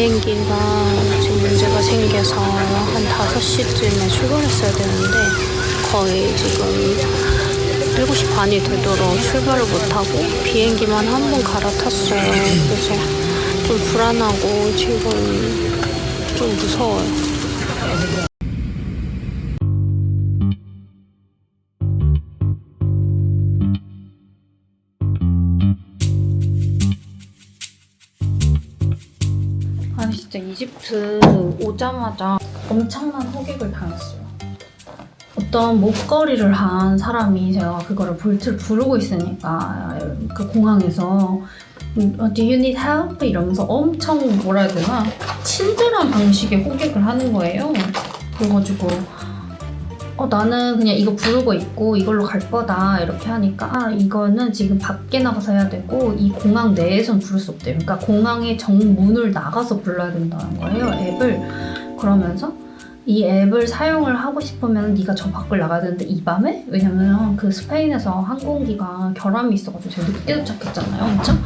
비행기가 지금 문제가 생겨서 한 5시쯤에 출발했어야 되는데 거의 지금 7시 반이 되도록 출발을 못하고 비행기만 한 번 갈아탔어요. 그래서 좀 불안하고 지금 좀 무서워요. 아니 진짜 이집트 오자마자 엄청난 호객을 당했어요. 어떤 목걸이를 한 사람이 제가 그거를 볼트를 부르고 있으니까 그 공항에서 음, 어, Do you need help? 이러면서 엄청 뭐라 해야 되나 친절한 방식의 호객을 하는 거예요. 그래가지고 어, 나는 그냥 이거 부르고 있고 이걸로 갈 거다 이렇게 하니까 아, 이거는 지금 밖에 나가서 해야 되고 이 공항 내에선 부를 수 없대요. 그러니까 공항의 정문을 나가서 불러야 된다는 거예요. 앱을 그러면서 이 앱을 사용을 하고 싶으면 네가 저 밖을 나가야 되는데 이 밤에 왜냐면 그 스페인에서 항공기가 결함이 있어가지고 제가 늦게 도착했잖아요. 엄청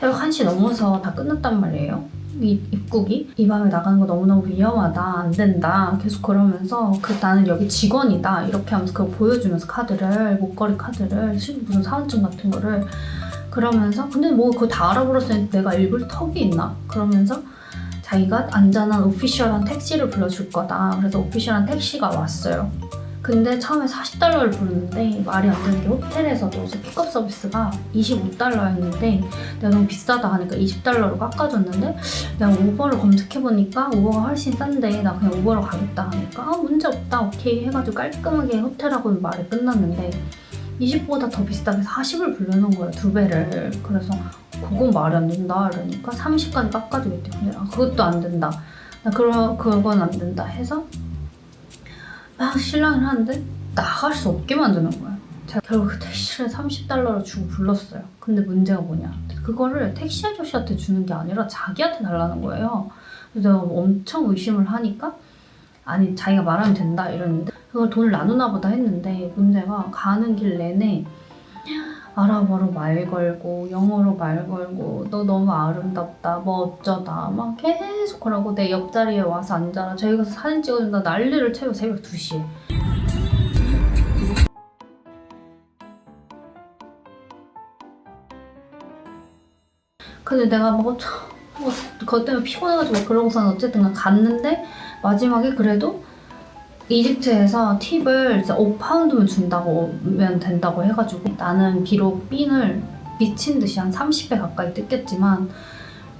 새벽 1시 넘어서 다 끝났단 말이에요. 이 입국이? 이 밤에 나가는 거 너무너무 위험하다 안 된다 계속 그러면서 그 나는 여기 직원이다 이렇게 하면서 그거 보여주면서 카드를 목걸이 카드를 실- 무슨 사원증 같은 거를 그러면서 근데 뭐 그거 다 알아버렸으니 내가 읽을 턱이 있나? 그러면서 자기가 안전한 오피셜한 택시를 불러줄 거다. 그래서 오피셜한 택시가 왔어요 근데 처음에 40달러를 부르는데 말이 안 되는 게 호텔에서도 픽업 서비스가 25달러였는데 내가 너무 비싸다 하니까 20달러로 깎아줬는데 내가 우버를 검색해보니까 우버가 훨씬 싼데 나 그냥 우버로 가겠다 하니까 아 문제 없다. 오케이 해가지고 깔끔하게 호텔하고는 말이 끝났는데 20보다 더 비싸게 40을 불러놓은 거예요 두 배를. 그래서 그건 말이 안 된다 이러니까 30까지 깎아주겠대. 근데 아, 그것도 안 된다. 나 그러, 그건 안 된다 해서 막 신랑을 하는데 나갈 수 없게 만드는 거야 제가 결국 그 택시를 30달러를 주고 불렀어요. 근데 문제가 뭐냐. 그거를 택시 아저씨한테 주는 게 아니라 자기한테 달라는 거예요. 그래서 엄청 의심을 하니까 아니 자기가 말하면 된다 이러는데 그걸 돈을 나누나 보다 했는데 문제가 가는 길 내내 아랍어로 말 걸고 영어로 말 걸고 너 너무 아름답다 뭐 어쩌다 막 계속 그러고 내 옆자리에 와서 앉아라. 저희 가서 사진 찍어준다. 난리를 채워 새벽 2시에. 근데 내가 뭐, 참, 뭐 그것 때문에 피곤해가지고 그러고서는 어쨌든 간 갔는데 마지막에 그래도 이집트에서 팁을 이제 5파운드면 준다고 면 된다고 해가지고 나는 비록 삥을 미친 듯이 한 30배 가까이 뜯겼지만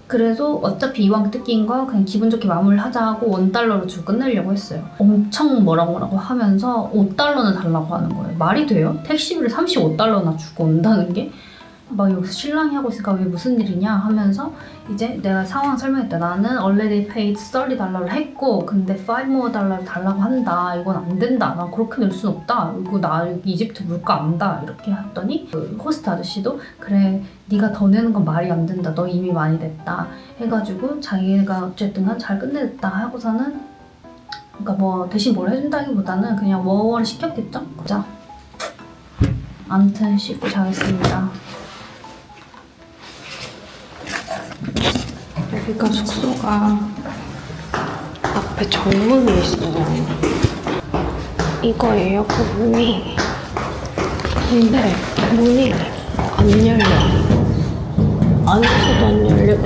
그래도 어차피 이왕 뜯긴 거 그냥 기분 좋게 마무리하자 하고 원달러로 주고 끝내려고 했어요. 엄청 뭐라고 뭐라고 하면서 5달러는 달라고 하는 거예요. 말이 돼요? 택시비를 35달러나 주고 온다는 게? 막 여기서 신랑이 하고 있으니까 왜 무슨 일이냐 하면서 이제 내가 상황 설명했다. 나는 already paid 30 달러를 했고 근데 5 more 달러를 달라고 한다. 이건 안 된다. 난 그렇게 낼 순 없다. 이거 나 이집트 물가 안다. 이렇게 했더니 그 호스트 아저씨도 그래 네가 더 내는 건 말이 안 된다. 너 이미 많이 냈다. 해가지고 자기가 어쨌든 간잘 끝냈다 하고서는 그러니까 뭐 대신 뭘 해준다기보다는 그냥 워워를 시켰겠죠? 자, 아무튼 씻고 자겠습니다. 여기가 숙소가 앞에 정문이 있어요. 그 문이. 근데 문이 안 열려. 안에서도 안 열리고.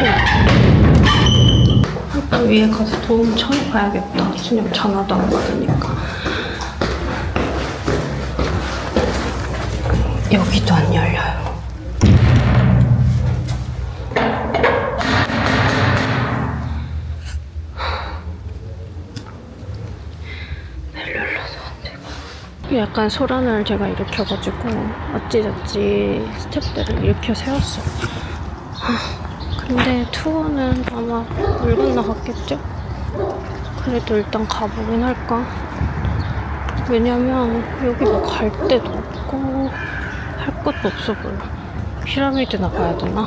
일단 위에 가서 도움 청해봐야겠다. 수녀 전화도 안 받으니까. 여기도 안 열려요. 약간 소란을 제가 일으켜가지고 어찌저찌 스텝들을 일으켜 세웠어요. 하, 근데 투어는 아마 물 건너갔겠죠? 그래도 일단 가보긴 할까? 왜냐면 여기 뭐 갈 데도 없고 할 것도 없어 보여. 피라미드 나 가야 되나?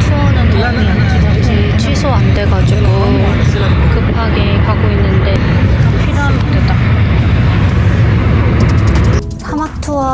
투어는 다행히 어찌저찌 취소 안 돼가지고 급하게 가고 있는데 피라미드다.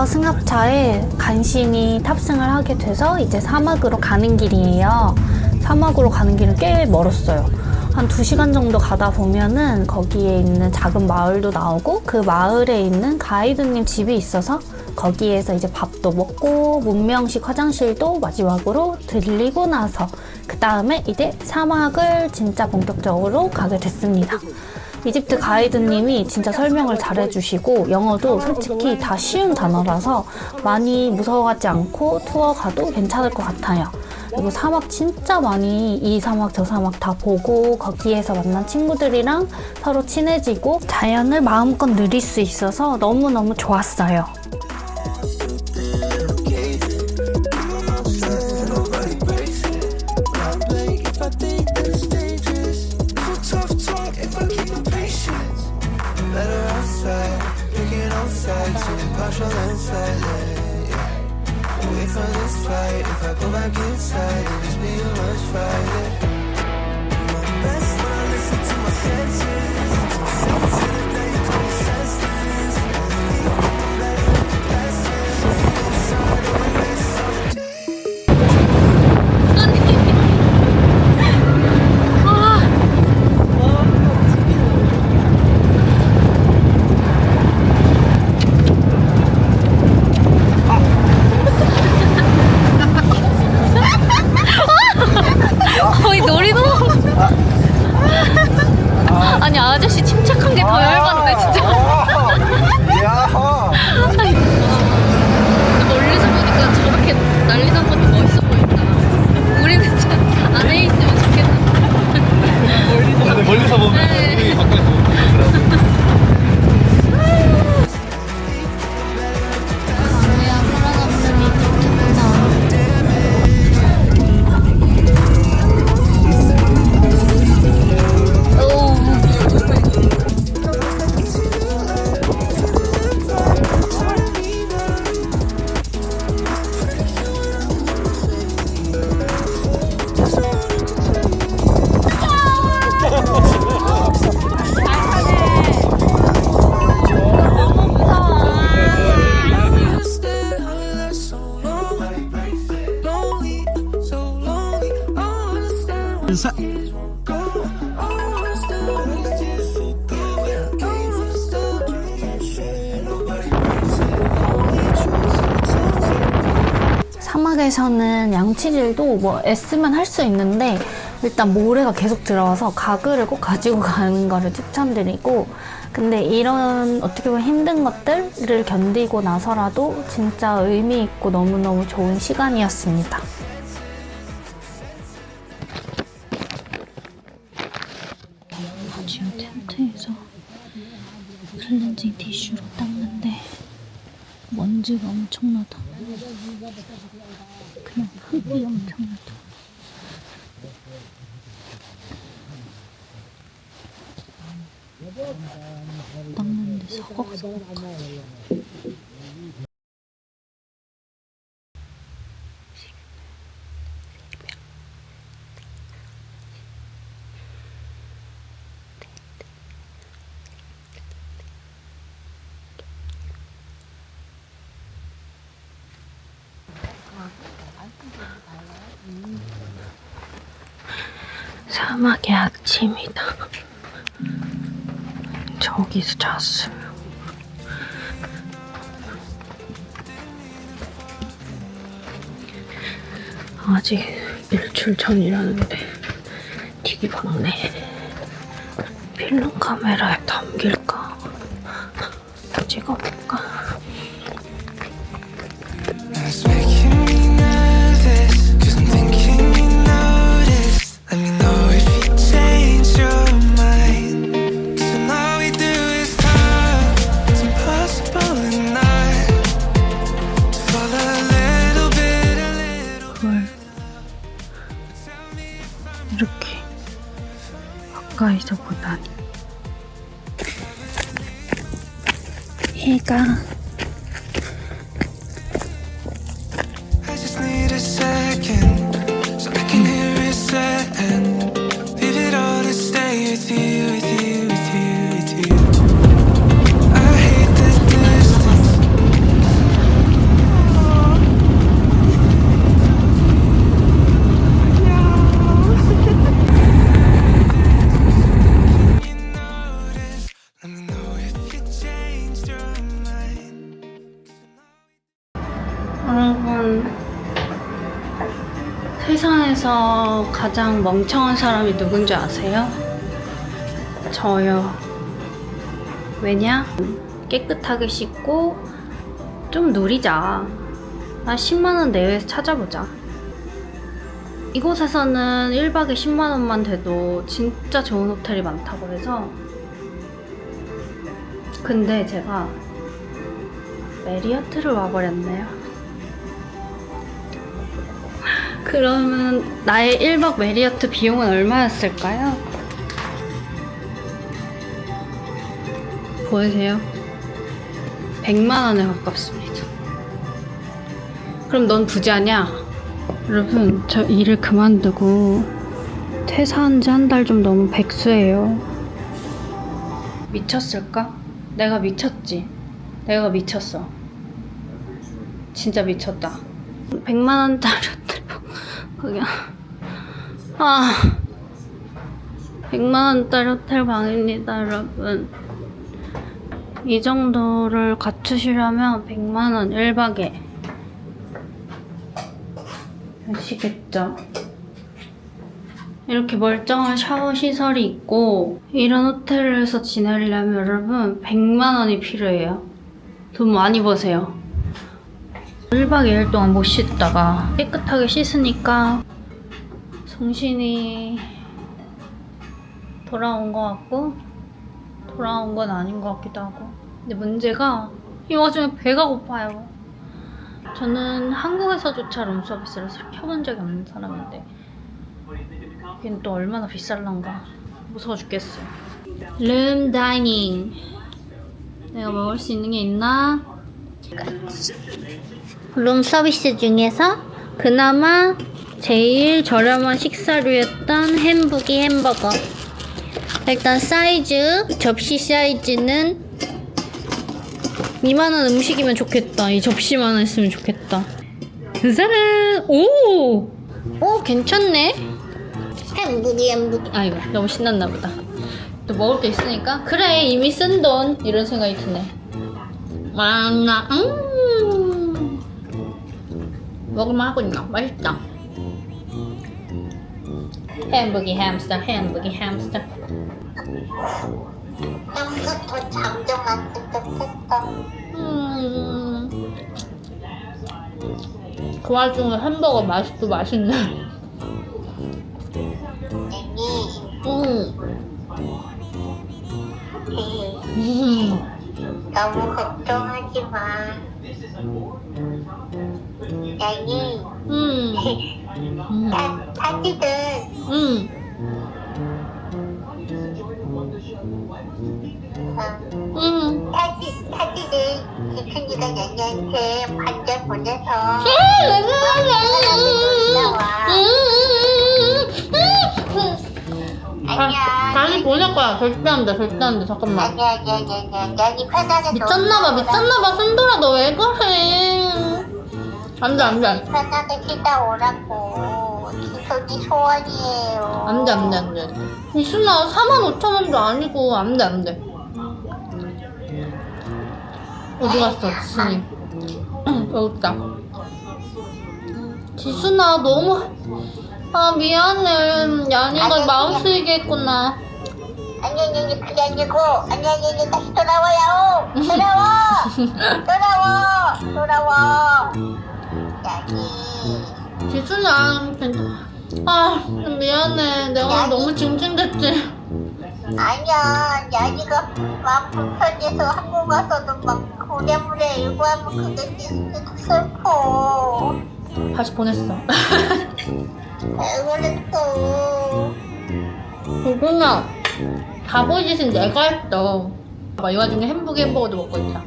승합차에 간신히 탑승을 하게 돼서 이제 사막으로 가는 길이에요. 사막으로 가는 길은 꽤 멀었어요. 한 2시간 정도 가다 보면은 거기에 있는 작은 마을도 나오고 그 마을에 있는 가이드님 집이 있어서 거기에서 이제 밥도 먹고 문명식 화장실도 마지막으로 들리고 나서 그 다음에 이제 사막을 진짜 본격적으로 가게 됐습니다. 이집트 가이드님이 진짜 설명을 잘 해주시고 영어도 솔직히 다 쉬운 단어라서 많이 무서워하지 않고 투어 가도 괜찮을 것 같아요. 그리고 사막 진짜 많이 이 사막 저 사막 다 보고 거기에서 만난 친구들이랑 서로 친해지고 자연을 마음껏 누릴 수 있어서 너무너무 좋았어요. inside and it's beyond us, right? Yeah. My best mind, listen to my senses. 아저씨 침착한 게 더 열받네 진짜. 야! 멀리서 보니까 저렇게 난리 난 것도 멋있어 보인다. 우리는 참 안에 있으면 좋겠다. 멀리서 보면 네. 사막에서는 양치질도 뭐 S만 할 수 있는데 일단 모래가 계속 들어와서 가글을 꼭 가지고 가는 거를 추천드리고 근데 이런 어떻게 보면 힘든 것들을 견디고 나서라도 진짜 의미 있고 너무너무 좋은 시간이었습니다. 지금 텐트에서 클렌징 티슈로 닦는데 먼지가 엄청나다. 그냥 흙이 엄청나다. 닦는데 서걱서걱. 사막의 아침이다. 저기서 잤어요. 아직 일출 전이라는데 되게 밝네. 필름 카메라에 담길 가장 멍청한 사람이 누군지 아세요? 저요. 왜냐? 깨끗하게 씻고 좀 누리자. 나 10만원 내외에서 찾아보자. 이곳에서는 1박에 10만원만 돼도 진짜 좋은 호텔이 많다고 해서 근데 제가 메리어트를 와버렸네요. 그러면 나의 1박 메리어트 비용은 얼마였을까요? 보이세요? 100만 원에 가깝습니다. 그럼 넌 부자냐? 여러분, 저 일을 그만두고 퇴사한 지 한 달좀 넘은 백수예요. 미쳤을까? 내가 미쳤지. 내가 미쳤어. 진짜 미쳤다. 100만 원짜리 그냥 아 100만 원짜리 호텔 방입니다, 여러분. 이 정도를 갖추시려면 100만 원 1박에 아시겠죠? 이렇게 멀쩡한 샤워 시설이 있고 이런 호텔에서 지내려면 여러분 100만 원이 필요해요. 돈 많이 버세요. 1박 2일 동안 못 씻다가 깨끗하게 씻으니까 정신이 돌아온 것 같고 돌아온 건 아닌 것 같기도 하고 근데 문제가 이 와중에 배가 고파요. 저는 한국에서조차 룸서비스를 켜본 적이 없는 사람인데 이게 또 얼마나 비쌀란가 무서워 죽겠어요 룸 다이닝 내가 먹을 수 있는 게 있나? 룸 서비스 중에서 그나마 제일 저렴한 식사류였던 햄부기 햄버거 일단 사이즈 접시 사이즈는 이만한 음식이면 좋겠다. 이 접시만 있으면 좋겠다. 짜잔! 오! 오, 괜찮네? 햄부기, 햄부기. 아, 이거 너무 신났나 보다. 또 먹을 게 있으니까? 그래, 이미 쓴 돈. 이런 생각이 드네. 맛나, 음. 먹을만 하군요. 맛있다. 햄버기 햄스터, 햄버기 햄스터. 향부터 잠정한 듯했다. 음. 그 와중에 햄버거 맛도 맛있네. 애기, 음. 음. 너무 걱정하지 마. 애기, 음. 음. 타, 타지들 음. 어, 음. 타지, 타지들 기춘이가 얘네한테 관절 보내서 아니야. 다시 보낼 거야. 절대 안 돼. 절대 안 돼. 잠깐만. 아니야, 아니야, 아니야, 아니야. 연이 편하게 미쳤나봐. 미쳤나봐. 순돌아, 너 왜 그래? 안 돼, 안 돼. 편하게 쉬다 오라고. 기석이 소원이에요. 안 돼, 안 돼, 안 돼. 이순아, 4만 5천 원도 아니고, 안 돼, 안 돼. 어디 갔어, 지순이? 여기 있다. 지순아, 너무. 아, 미안해. 야니가 마음 쓰이게 했구나. 아니 아니 아니 그게 아니고 아니 아니 아니 다시 돌아와요 돌아와 돌아와 돌아와 여기 지순아, 괜찮 아, 미안해. 내가 너무 징징댔지. 아니야 야니가 마음 불편해서 한국 와서도 막 고래물에 일고 하면 그게 진짜 슬퍼 다시 보냈어. 왜 그랬어 지순아, 바보짓은 내가 했어. 봐봐, 이 와중에 햄버거 햄버거도 먹고 있다.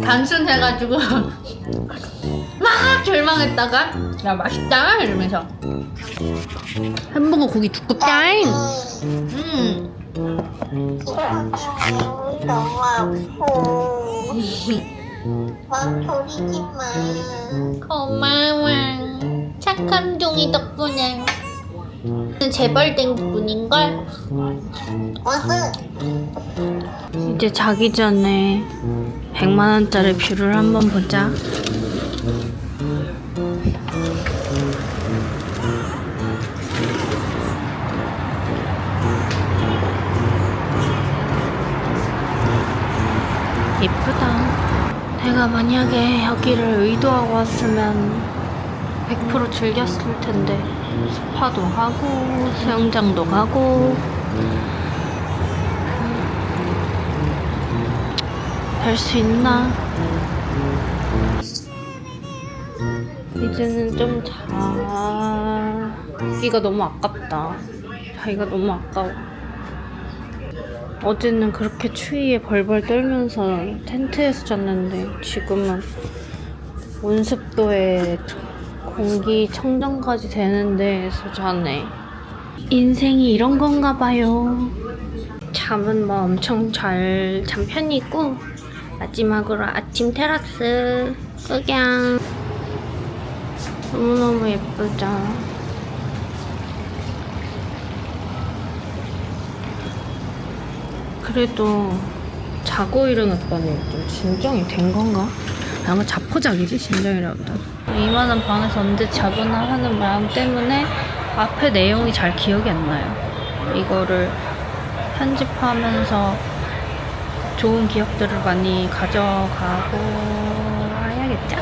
단순해가지고. 막 절망했다가 야 맛있다 이러면서. 햄버거 고기 두껍다잉 음. 너무 아프 졸이지 마 고마워 착한 종이 덕분에 재벌? 무슨 이제 자기 전에 100만 원짜리 뷰를 한번 보자. 내가 만약에 여기를 의도하고 왔으면 100% 즐겼을 텐데 스파도 가고 수영장도 가고 할수 있나? 이제는 좀 자기가 너무 아깝다. 자기가 너무 아까워. 어제는 그렇게 추위에 벌벌 떨면서 텐트에서 잤는데 지금은 온습도에 공기 청정까지 되는 데에서 자네. 인생이 이런 건가 봐요. 잠은 뭐 엄청 잘잠 편이고 마지막으로 아침 테라스 구경 너무너무 예쁘죠 그래도 자고 일어났더니 좀 진정이 된 건가? 아마 자포자기지 진정이라보다 이만한 방에서 언제 자거나 하는 마음 때문에 앞에 내용이 잘 기억이 안 나요 이거를 편집하면서 좋은 기억들을 많이 가져가고 해야겠죠?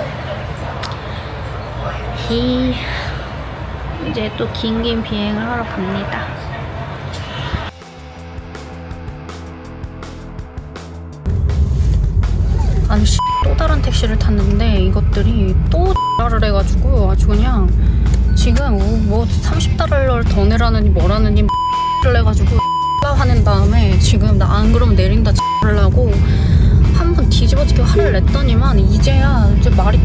히 이제 또 긴 긴 비행을 하러 갑니다. 택시를 탔는데 이것들이 또 X를 해가지고 아주 그냥 지금 뭐 30달러를 더 내라느니 뭐라느니 X를 해가지고 X가 화낸 다음에 지금 나 안 그러면 내린다 X를 하고 한번 뒤집어지게 화를 냈더니만 이제야 이제 말이